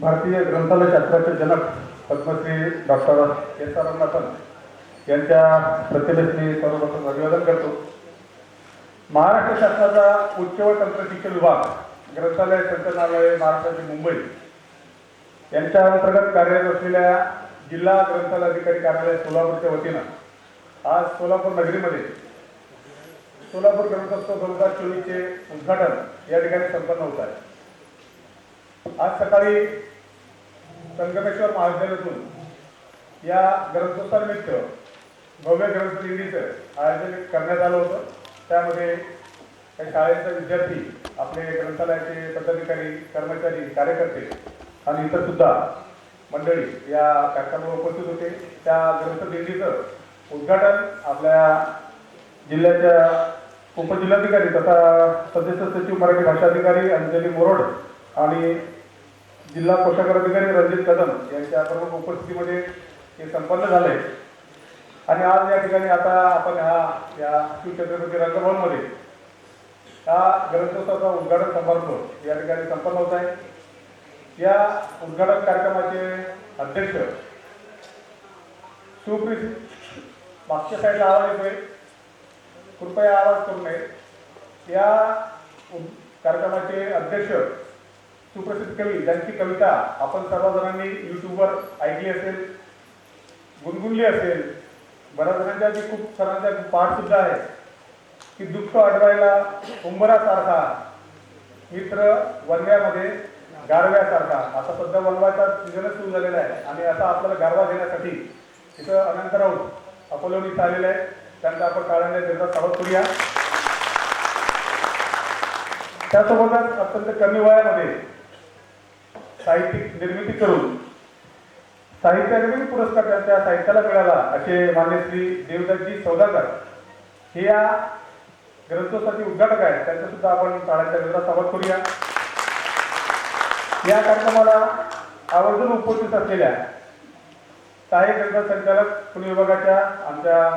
भारतीय ग्रंथालय शास्त्राचे जनक Padmashri doctor S R Ranganathan यांच्या प्रतिमेस मी सर्वप्रथम अभिवादन करतो. महाराष्ट्र शासनाचा उच्च व तंत्रशिक्षण विभाग ग्रंथालय संचालनालय महाराष्ट्राचे मुंबई यांच्या अंतर्गत कार्यरत असलेल्या जिल्हा ग्रंथालय अधिकारी कार्यालय सोलापूरच्या वतीनं आज सोलापूर नगरीमध्ये सोलापूर ग्रंथोत्सव दोन हजार चोवीसचे उद्घाटन या ठिकाणी संपन्न होत आहे. आज सकाळी संगमेश्वर महाविद्यालयातून या ग्रंथोत्सवानिमित्त भव्य ग्रंथ आयोजन करण्यात आलं होतं. त्यामध्ये काही शाळेचे विद्यार्थी आपले ग्रंथालयाचे पदाधिकारी कर्मचारी कार्यकर्ते आणि इतर सुद्धा मंडळी या कार्यक्रमावर उपस्थित होते. त्या ग्रंथ दिंडीचं उद्घाटन आपल्या जिल्ह्याच्या उपजिल्हाधिकारी तथा सदस्य सचिव मराठी भाषा अधिकारी अंजली मोरोड आणि जिल्हा कोषागार अधिकारी रणजित कदम यांच्या प्रमुख उपस्थितीमध्ये हे संपन्न झाले आणि आज या ठिकाणी आता आपण हा या शिवछत्रपती रंगभवनमध्ये हा ग्रंथोत्सवाचा उद्घाटन समारंभ या ठिकाणी संपन्न होत आहे. या उद्घाटन कार्यक्रमाचे अध्यक्ष सुप्रीत मागच्या साईडला आवाज येतोय. कृपया आवाज करू नये. या कार्यक्रमाचे अध्यक्ष सुप्रसिद्ध कवी ज्यांची कविता आपण सर्वजणांनी युट्यूबवर ऐकली असेल गुणगुणली असेल बऱ्याच जणांच्या जी खूप सरांच्या पाठ सुद्धा आहे की दुःख अडवायला उंबरासारखा मित्र वनव्यामध्ये गारव्यासारखा आता सध्या वनवाचा सीझनच सुरू झालेला आहे. आणि आता आपल्याला गारवा देण्यासाठी तिथं अनंत राऊत अकोल्याहून इथं आहे त्यांना त्यांचा आपण काळाने त्यांचा स्वागत करूया. त्यासोबतच अत्यंत कमी वयामध्ये साहित्यिक निर्मिती करून साहित्य अकादमी पुरस्कार त्यांच्या साहित्याला मिळाला असे मान्य श्री देवदासजी सौदागर. हे या ग्रंथोत्सवाचे उद्घाटक आहेत. त्यांचं सुद्धा आपण टाळ्यांच्या गजरात स्वागत करूया. या कार्यक्रमाला आवर्जून उपस्थित असलेल्या साहित्य ग्रंथ संचालक पुणे विभागाच्या आमच्या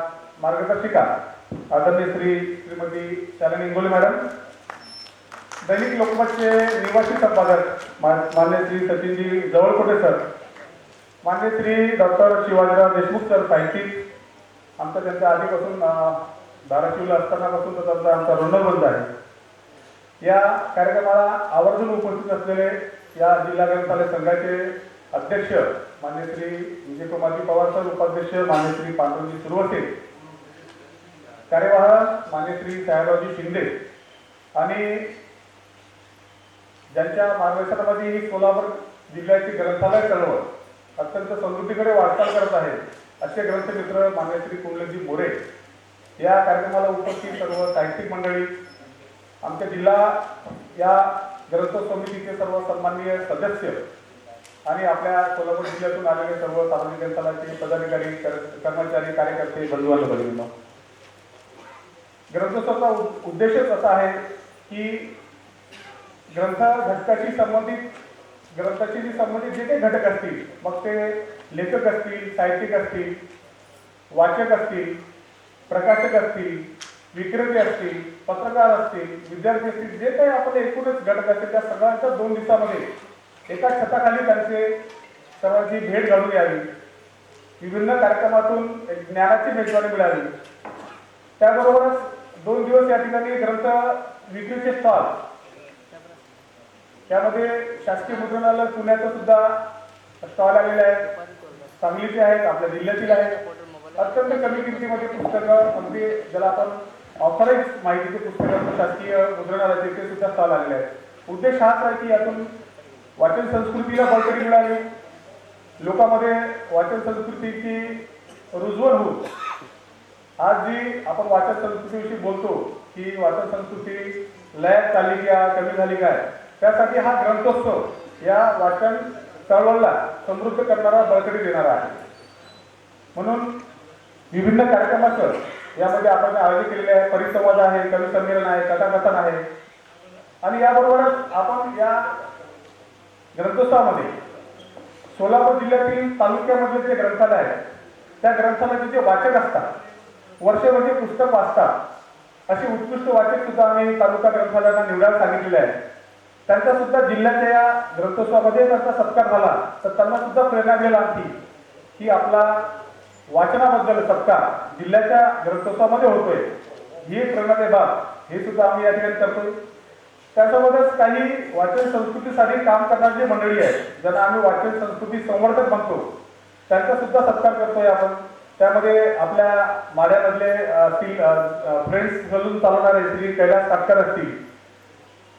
मार्गदर्शिका आदरणीय श्री श्रीमती शालिनी इंगोले मॅडम दैनिक लोकमतचे निवासी संपादक मा- मान्य श्री सचिनजी जवळकोटे सर. मान्य श्री डॉक्टर शिवाजीराव देशमुख सर साहित्यिक. आमचा त्यांच्या आधीपासून धाराशिवला असतानापासून तर त्यांचा आमचा ऋणबंध आहे. या कार्यक्रमाला आवर्जून उपस्थित असलेले या जिल्हा ग्रंथालय संघाचे अध्यक्ष मान्य श्री विजयकुमारजी पवार सर उपाध्यक्ष मान्य श्री पांडुरजी सुरवसे. कार्यवाह मान्य श्री साहेबरावजी शिंदे. आणि ज्यांच्या मार्गदर्शनामध्ये ही सोलापूर जिल्ह्याची ग्रंथालय चळवळ अत्यंत समृद्धीकडे वाटचाल करत आहे असे ग्रंथमित्र मित्र श्री कुंडलजी मोरे या कार्यक्रमाला उपस्थित सर्व साहित्यिक मंडळी आमच्या जिल्हा या ग्रंथ समितीचे सर्व सन्माननीय सदस्य आणि आपल्या सोलापूर जिल्ह्यातून आलेले सर्व सार्वजनिक ग्रंथालयाचे पदाधिकारी कर्मचारी कार्यकर्ते बंधू आणि ग्रंथोत्सवाचा उद्देशच असा आहे की ग्रंथ घटकाशी संबंधित ग्रंथाशी जी संबंधित जे काही घटक असतील मग ते लेखक असतील साहित्यिक असतील वाचक असतील प्रकाशक असतील विक्रेते असतील पत्रकार असतील विद्यार्थी असतील जे काही आपण एकूणच घटक असतील त्या सगळ्यांच्या दोन दिवसामध्ये एका छताखाली त्यांचे सर्वांची भेट घालून यावी. विभिन्न कार्यक्रमातून एक ज्ञानाची मेजवानी मिळावी. त्याबरोबरच दोन दिवस या ठिकाणी ग्रंथ विक्रीचे स्टॉल त्यामध्ये शासकीय मुद्रणालय पुण्याचं सुद्धा स्टॉल आलेले आहेत सांगलीचे आहेत आपल्या जिल्ह्यातील आहेत. अत्यंत कमी किमतीमध्ये पुस्तकं अगदी ज्याला आपण ऑथराईज माहितीचे पुस्तकं शासकीय मुद्रणालयाचे ते सुद्धा स्टॉल आलेले आहेत. उद्देश हाच आहे की यातून वाचन संस्कृतीला बळकटी मिळावी. लोकांमध्ये वाचन संस्कृतीची रुजवण होऊ आज जी आपण वाचन संस्कृतीविषयी बोलतो की वाचन संस्कृती लयात चालली का कमी झाली काय? त्यासाठी हा ग्रंथोत्सव या वाचन चळवळला समृद्ध करणारा बळकटी देणारा आहे. म्हणून विभिन्न कार्यक्रमाचं यामध्ये आपण आयोजित केलेले आहे. परिसंवाद आहे कवी संमेलन आहे कथाकथन आहे. आणि याबरोबरच आपण या ग्रंथोत्सवामध्ये सोलापूर जिल्ह्यातील तालुक्यामधले जे ग्रंथालय आहे त्या ग्रंथालयाचे जे वाचक असतात वर्षभर म्हणजे पुस्तक वाचतात असे उत्कृष्ट वाचक सुद्धा आम्ही तालुका ग्रंथालयाला निवडायला सांगितलेले आहे. त्यांचा सुद्धा जिल्ह्याच्या या ग्रंथोत्सवामध्ये त्यांचा सत्कार झाला. तर त्यांना सुद्धा प्रेरणा मिळेल आणखी. की आपला वाचनाबद्दल सत्कार जिल्ह्याच्या ग्रंथोत्सवामध्ये होतोय. ही प्रेरणा प्रेरणादायी बाब. हे सुद्धा आम्ही या ठिकाणी करतोय. त्यासोबतच काही वाचन संस्कृतीसाठी काम करणारी जी मंडळी आहे ज्यांना आम्ही वाचन संस्कृती संवर्धक म्हणतो त्यांचा सुद्धा सत्कार करतोय आपण. त्यामध्ये आपल्या माड्यामधले फ्रेंड्स घालून चालवणारे श्री कैलास काटकर असतील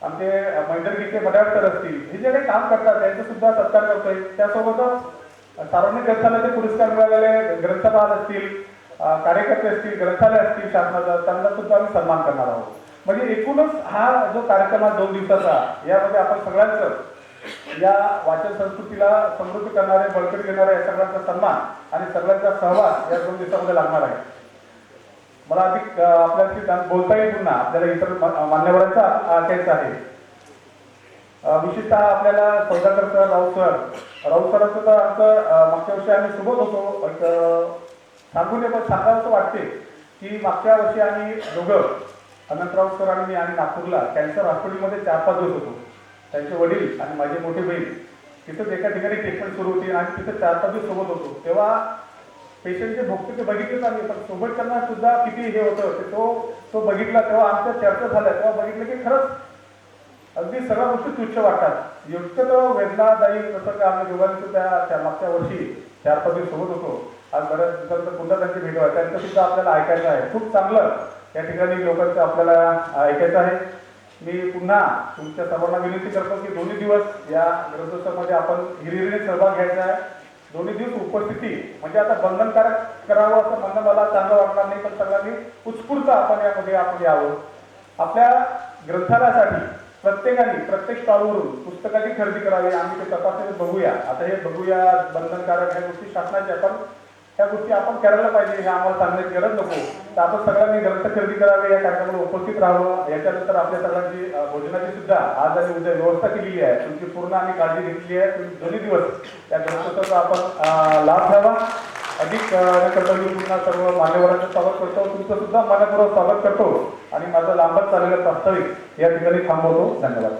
आमचे मैंदर्गीचे मडाळकर असतील हे जे काही काम करतात त्यांचा सुद्धा सत्कार करतोय. त्यासोबतच सार्वजनिक ग्रंथालयाचे पुरस्कार मिळालेले ग्रंथपाल असतील कार्यकर्ते असतील ग्रंथालय असतील शासनाचा त्यांना सुद्धा आम्ही सन्मान करणार आहोत. म्हणजे एकूणच हा जो कार्यक्रम आहे दोन दिवसाचा यामध्ये आपण सगळ्यांचं या वाचन संस्कृतीला समृद्ध करणारे बळकट घेणारे या सगळ्यांचा सन्मान आणि सगळ्यांचा सहवास या दोन दिवसामध्ये लागणार आहे. मला अधिक अ, आपल्याशी बोलता येईल पुन्हा. आपल्याला इतर मान्यवरांचा ऐकायचं आहे. विशेषतः आपल्याला सौदाकर सर राऊत सर राऊत सरांचं तर आमचं मागच्या वर्षी आम्ही सोबत होतो. एक, सांगून सांगू पण सांगावं असं वाटते की मागच्या वर्षी आम्ही दोघं अनंतराव सर आणि मी आणि नागपूरला कॅन्सर हॉस्पिटलमध्ये चार पाच दिवस होतो. त्यांचे वडील आणि माझी मोठी बहीण तिथंच एका ठिकाणी ट्रीटमेंट सुरू होती आणि तिथं चार पाच दिवस सोबत होतो. तेव्हा पेशंटचे भोगते ते बघितलेच आम्ही पण सोबतच्यांना सुद्धा किती हे होतं ते तो तो बघितला तेव्हा आमच्या चर्चा झाल्या तेव्हा बघितलं की खरंच अगदी सगळ्या गोष्टी तुच्छ वाटतात. योग्य तो वेदनादायी प्रसंग आम्ही दोघांनी सुद्धा त्या मागच्या वर्षी चार पाच दिवस सोबत होतो. आज बऱ्याच दिवसांतर पुन्हा त्यांची भेट व्हाय त्यांचं सुद्धा आपल्याला ऐकायचं आहे. खूप चांगलं या ठिकाणी लोकांचं आपल्याला ऐकायचं आहे. मी पुन्हा तुमच्या सर्वांना विनंती करतो की दोन्ही दिवस या ग्रंथोत्सवामध्ये आपण हिरिरीने सहभाग घ्यायचा आहे. दोन्ही दिवस उपस्थिती. म्हणजे आता बंधनकारक करावं असं म्हणणं मला चांगलं वाटणार नाही पण सगळ्यांनी उत्स्फूर्त आपण यामध्ये आपण यावं. आपल्या ग्रंथालयासाठी प्रत्येकाने प्रत्येक स्टॉलवरून पुस्तकाची खरेदी करावी आम्ही ते तपासणी बघूया. आता हे बघूया बंधनकारक ह्या गोष्टी शासनाच्या पण ह्या गोष्टी आपण करायला पाहिजे हे आम्हाला सांगण्याची गरज नको. तर आपण सगळ्यांनी ग्रंथ खरेदी करावे या कार्यक्रमाला उपस्थित राहावं. याच्यानंतर आपल्या सगळ्यांची भोजनाची सुद्धा आज आणि उद्या व्यवस्था केलेली आहे. तुमची पूर्ण आम्ही काळजी घेतली आहे. तुम्ही दोन्ही दिवस या ग्रंथोत्सवाचा आपण लाभ घ्यावा. अधिक मी पुन्हा सर्व मान्यवरांचं स्वागत करतो. तुमचं सुद्धा मनपूर्वक स्वागत करतो. आणि माझं लांबच चाललेलं प्रास्ताविक या ठिकाणी थांबवतो. धन्यवाद.